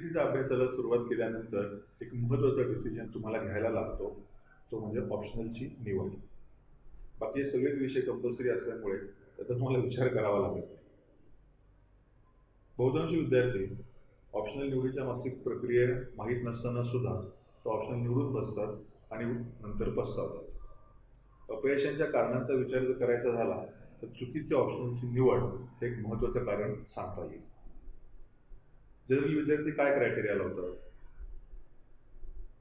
सीचा अभ्यासाला सुरुवात केल्यानंतर एक महत्त्वाचा डिसिजन तुम्हाला घ्यायला लागतो तो म्हणजे ऑप्शनलची निवड. बाकी सगळेच विषय कंपल्सरी असल्यामुळे त्याचा तुम्हाला विचार करावा लागत नाही. बहुतांश विद्यार्थी ऑप्शनल निवडीच्या मागची प्रक्रिया माहीत नसताना सुद्धा तो ऑप्शनल निवडून बसतात आणि नंतर पस्तावतात. अपयशांच्या कारणांचा विचार जर करायचा झाला तर चुकीचे ऑप्शनची निवड हे एक महत्त्वाचं कारण सांगता येईल. जनरल विद्यार्थी काय क्रायटेरिया लावतात?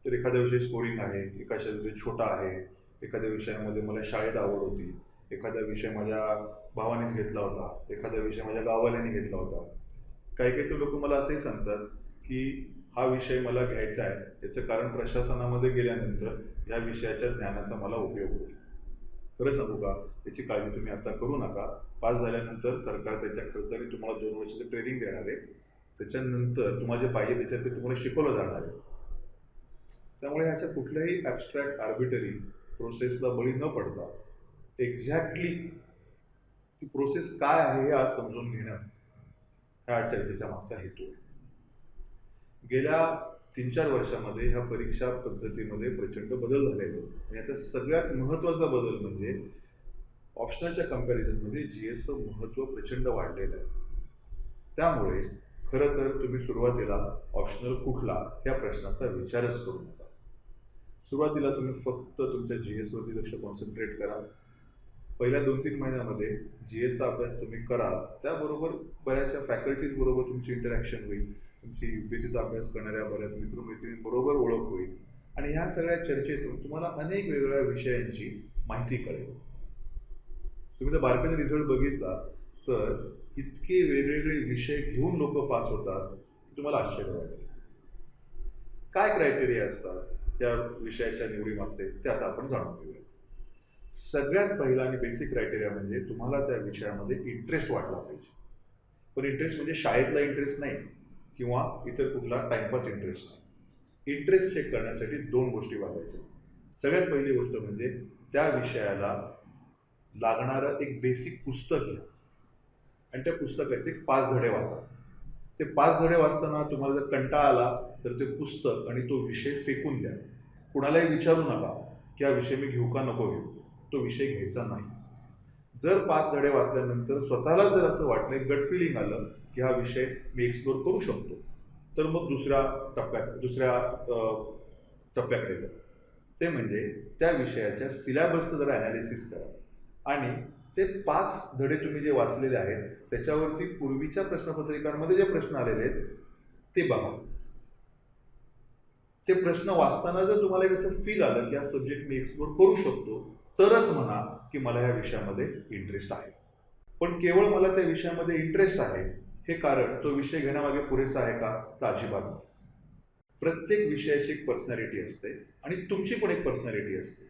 तर एखाद्या विषय स्कोरिंग आहे एखाद्या विषय छोटा आहे एखाद्या विषयामध्ये मला शाळेत आवड होती एखादा विषय माझ्या भावानेच घेतला होता एखादा विषय माझ्या गावाल्याने घेतला होता. काही काही तो लोक मला असंही सांगतात की हा विषय मला घ्यायचा आहे याचं कारण प्रशासनामध्ये गेल्यानंतर या विषयाच्या ज्ञानाचा मला उपयोग होईल. खरं सांगू का? याची काळजी तुम्ही आता करू नका. पास झाल्यानंतर सरकार त्याच्या खर्चाने तुम्हाला दोन वर्षाचं ट्रेनिंग देणार आहे. त्याच्यानंतर तुम्हाला जे पाहिजे त्याच्यात ते तुम्हाला शिकवलं जाणार आहे. त्यामुळे ह्याच्या कुठल्याही ॲबस्ट्रॅक्ट आर्बिटरी प्रोसेसला बळी न पडता एक्झॅक्टली ती प्रोसेस काय आहे हे आज समजून घेणं ह्या चर्चेच्या मागचा हेतू आहे. गेल्या तीन चार वर्षामध्ये ह्या परीक्षा पद्धतीमध्ये प्रचंड बदल झालेले आणि याचा सगळ्यात महत्त्वाचा बदल म्हणजे ऑप्शनलच्या कम्पॅरिझनमध्ये जी एसचं महत्त्व प्रचंड वाढलेलं आहे. त्यामुळे खरं तर तुम्ही सुरुवातीला ऑप्शनल कुठला या प्रश्नाचा विचारच करू नका. सुरुवातीला तुम्ही फक्त तुमच्या जी एसवरती लक्ष कॉन्सन्ट्रेट करा. पहिल्या दोन तीन महिन्यामध्ये जी एसचा अभ्यास तुम्ही कराल त्याबरोबर बऱ्याचशा फॅकल्टीजबरोबर तुमची इंटरॅक्शन होईल. तुमची यू पी सीचा अभ्यास करणाऱ्या बऱ्याच मित्रमैत्रिणींबरोबर ओळख होईल. आणि ह्या सगळ्या चर्चेतून तुम्हाला अनेक वेगवेगळ्या विषयांची माहिती कळेल. तुम्ही जर बारकाईने रिझल्ट बघितला तर इतके वेगवेगळे विषय घेऊन लोक पास होतात की तुम्हाला आश्चर्य वाटेल. काय क्रायटेरिया असतात त्या विषयाच्या निवडीमागचे? ते आता आपण जाणून घेऊयात. सगळ्यात पहिला आणि बेसिक क्रायटेरिया म्हणजे तुम्हाला त्या विषयामध्ये इंटरेस्ट वाटला पाहिजे. पण इंटरेस्ट म्हणजे शाळेतला इंटरेस्ट नाही किंवा इतर कुठला टाइमपास इंटरेस्ट नाही. इंटरेस्ट चेक करण्यासाठी दोन गोष्टी बघायच्या सगळ्यात पहिली गोष्ट म्हणजे त्या विषयाला लागणारं एक बेसिक पुस्तक घ्या. आणि त्या पुस्तकाचे पाच धडे वाचा. ते पाच धडे वाचताना तुम्हाला जर कंटाळा आला तर ते पुस्तक आणि तो विषय फेकून द्या. कुणालाही विचारू नका की हा विषय मी घेऊ का नको घेऊ. तो विषय घ्यायचा नाही. जर पाच धडे वाचल्यानंतर स्वतःला जर असं वाटलं गट फिलिंग आलं की हा विषय मी एक्सप्लोर करू शकतो तर मग दुसऱ्या टप्प्यात दुसऱ्या टप्प्याकडे जा. ते म्हणजे त्या विषयाच्या सिलॅबसचं जरा ॲनालिसिस करा. आणि ते पाच धडे तुम्ही जे वाचलेले आहेत त्याच्यावरती पूर्वीच्या प्रश्नपत्रिकांमध्ये जे प्रश्न आलेले आहेत ते बघा. ते प्रश्न वाचताना जर तुम्हाला एक असं फील आलं की हा सब्जेक्ट मी एक्सप्लोर करू शकतो तरच म्हणा की मला ह्या विषयामध्ये इंटरेस्ट आहे. पण केवळ मला त्या विषयामध्ये इंटरेस्ट आहे हे कारण तो विषय घेण्यामागे पुरेसा आहे का? तर अजिबात नाही. प्रत्येक विषयाची एक पर्सनॅलिटी असते आणि तुमची पण एक पर्सनॅलिटी असते.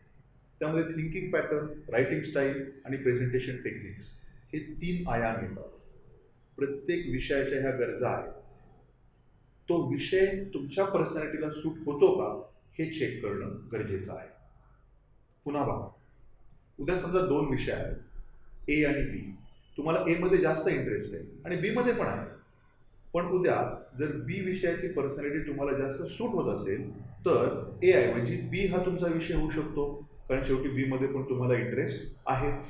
त्यामध्ये थिंकिंग पॅटर्न रायटिंग स्टाईल आणि प्रेझेंटेशन टेक्निक्स हे तीन आयाम येतात. प्रत्येक विषयाच्या ह्या गरजा आहेत. तो विषय तुमच्या पर्सनॅलिटीला सूट होतो का हे चेक करणं गरजेचं आहे. पुन्हा बघा. उद्या समजा दोन विषय आहेत. ए आणि बी तुम्हाला एमध्ये जास्त इंटरेस्ट आहे आणि बीमध्ये पण आहे. पण उद्या जर बी विषयाची पर्सनॅलिटी तुम्हाला जास्त सूट होत असेल तर ए ऐवजी बी हा तुमचा विषय होऊ शकतो. कारण शेवटी बीमध्ये पण तुम्हाला इंटरेस्ट आहेच.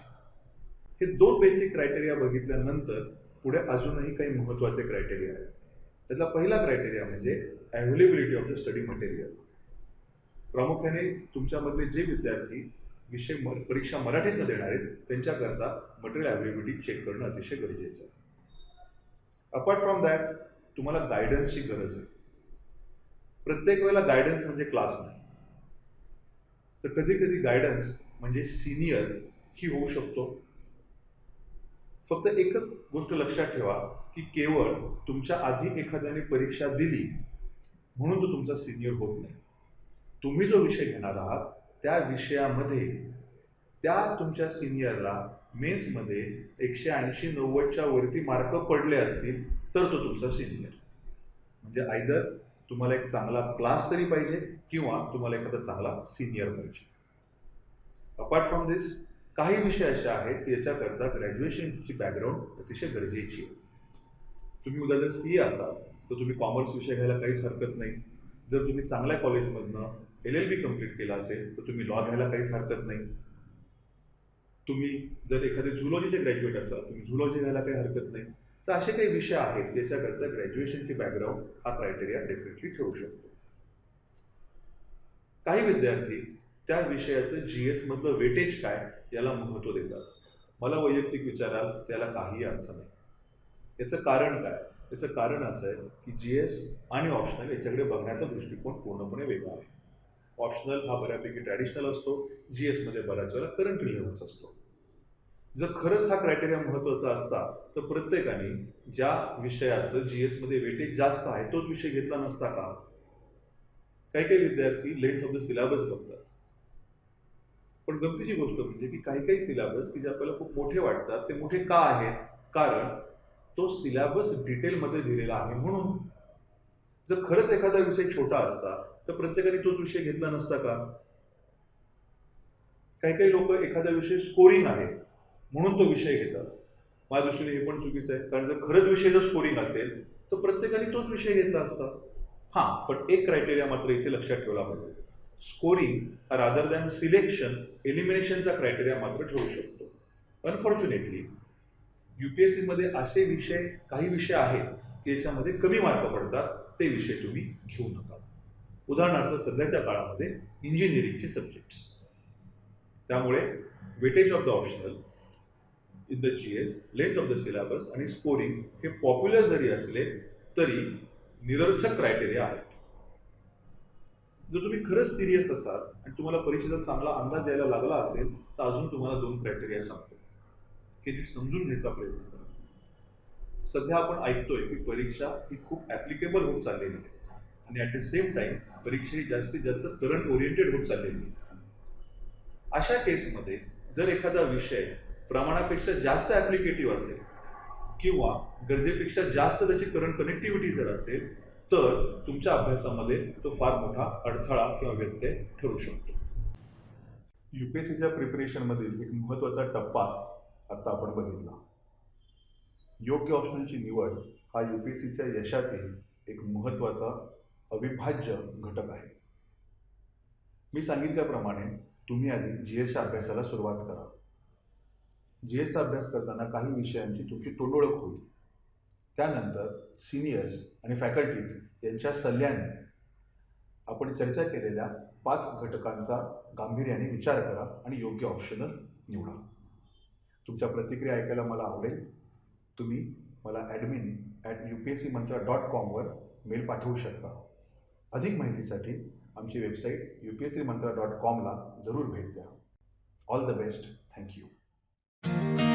हे दोन बेसिक क्रायटेरिया बघितल्यानंतर पुढे अजूनही काही महत्त्वाचे क्रायटेरिया आहेत. त्यातला पहिला क्रायटेरिया म्हणजे availability of the study material प्रामुख्याने तुमच्यामधले जे विद्यार्थी विषय म परीक्षा मराठीतनं देणार आहेत त्यांच्याकरता मटेरियल अवेलेबिलिटी चेक करणं अतिशय गरजेचं आहे. अपार्ट फ्रॉम दॅट तुम्हाला गायडन्सची गरज आहे. प्रत्येक वेळेला गायडन्स म्हणजे क्लास नाही. तर कधी कधी गायडन्स म्हणजे सिनियर ही होऊ शकतो. फक्त एकच गोष्ट लक्षात ठेवा की केवळ तुमच्या आधी एखाद्याने परीक्षा दिली म्हणून तो तुमचा सिनियर होत नाही. तुम्ही जो विषय घेणार आहात त्या विषयामध्ये त्या तुमच्या सिनियरला मेन्समध्ये एकशे ऐंशी नव्वदच्या वरती मार्क पडले असतील तर तो तुमचा सिनियर म्हणजे आयदर तुम्हाला एक चांगला क्लास तरी पाहिजे किंवा तुम्हाला एखादा चांगला सिनियर पाहिजे. अपार्ट फ्रॉम दिस काही विषय असे आहेत की याच्याकरता ग्रॅज्युएशनची बॅकग्राऊंड अतिशय गरजेची आहे. तुम्ही उद्या जर सी ए असाल तर तुम्ही कॉमर्स विषय घ्यायला काहीच हरकत नाही. जर तुम्ही चांगल्या कॉलेजमधनं एल एल बी कंप्लीट केला असेल तर तुम्ही लॉ घ्यायला काहीच हरकत नाही. तुम्ही जर एखादे झुलॉजीचे ग्रॅज्युएट असाल तुम्ही झुलॉजी घ्यायला काही हरकत नाही. तर असे काही विषय आहेत ज्याच्याकरता ग्रॅज्युएशनची बॅकग्राऊंड हा क्रायटेरिया डेफिनेटली ठेवू शकतो. काही विद्यार्थी त्या विषयाचं जी एस मधलं वेटेज काय याला महत्त्व देतात. मला वैयक्तिक विचाराल त्याला काही अर्थ नाही. याचं कारण काय? याचं कारण असं आहे की जी एस आणि ऑप्शनल याच्याकडे बघण्याचा दृष्टिकोन पूर्णपणे वेगळा आहे. ऑप्शनल हा बऱ्यापैकी ट्रॅडिशनल असतो जी एसमध्ये बऱ्याच वेळेला करंट रिलेव्हन्स असतो. जर खरंच हा क्रायटेरिया महत्त्वाचा असता तर प्रत्येकाने ज्या विषयाचं जी एसमध्ये वेटेज जास्त आहे तोच विषय घेतला नसता का? काही काही विद्यार्थी लेंथ ऑफ द सिलेबस बघतात. पण गमतीची गोष्ट म्हणजे की काही काही सिलेबस की जे आपल्याला खूप मोठे वाटतात ते मोठे का आहेत? कारण तो सिलेबस डिटेलमध्ये दिलेला आहे म्हणून. जर खरंच एखादा विषय छोटा असता तर प्रत्येकाने तोच विषय घेतला नसता का? काही काही लोक एखादा विषय स्कोरिंग आहे म्हणून तो विषय घेतात. माझ्या दृष्टीने हे पण चुकीचं आहे. कारण जर खरंच विषय जर स्कोरिंग असेल तर प्रत्येकाने तोच विषय घेतला असता. हां पण एक क्रायटेरिया मात्र इथे लक्षात ठेवला पाहिजे. स्कोरिंग हा रादर दॅन सिलेक्शन एलिमिनेशनचा क्रायटेरिया मात्र ठेवू शकतो. अनफॉर्च्युनेटली यू पी एस सीमध्ये असे विषय काही विषय आहेत की याच्यामध्ये कमी मार्क पडतात ते विषय तुम्ही घेऊ नका. उदाहरणार्थ सध्याच्या काळामध्ये इंजिनिअरिंगचे सब्जेक्ट्स त्यामुळे weightage of the optional in the G S length of the syllabus आणि स्कोरिंग हे पॉप्युलर जरी असले तरी निरर्थक क्रायटेरिया आहेत. जर तुम्ही खरंच सिरियस असाल आणि तुम्हाला परीक्षेचा चांगला अंदाज यायला लागला असेल तर अजून तुम्हाला दोन क्रायटेरिया सांगतो. हे नीट समजून घ्यायचा प्रयत्न करा. सध्या आपण ऐकतोय की परीक्षा ही खूप ॲप्लिकेबल होत चाललेली आहे. आणि ॲट द सेम टाइम परीक्षा ही जास्तीत जास्त करंट ओरिएंटेड होत चाललेली आहे. अशा केसमध्ये जर एखादा विषय प्रमाणापेक्षा जास्त ॲप्लिकेटिव्ह असेल किंवा गरजेपेक्षा जास्त त्याची करंट कनेक्टिव्हिटी जर असेल तर तुमच्या अभ्यासामध्ये तो फार मोठा अडथळा किंवा व्यत्यय ठरू शकतो. यू पी एस सीच्या प्रिपरेशनमधील एक महत्त्वाचा टप्पा आत्ता आपण बघितला. योग्य ऑप्शनची निवड हा यू पी एस सीच्या यशातील एक महत्त्वाचा अविभाज्य घटक आहे. मी सांगितल्याप्रमाणे तुम्ही आधी जी एसच्या अभ्यासाला सुरुवात करा. जी एसचा अभ्यास करताना काही विषयांची तुमची तोंडओळख होईल. त्यानंतर सिनियर्स आणि फॅकल्टीज यांच्या सल्ल्याने आपण चर्चा केलेल्या पाच घटकांचा गांभीर्याने विचार करा आणि योग्य ऑप्शनल निवडा. तुमच्या प्रतिक्रिया ऐकायला मला आवडेल. तुम्ही मला admin at U P S C Mantra dot कॉमवर mail पाठवू शकता. अधिक माहितीसाठी आमची website U P S C Mantra dot कॉमला जरूर भेट द्या. All the best thank you Thank you.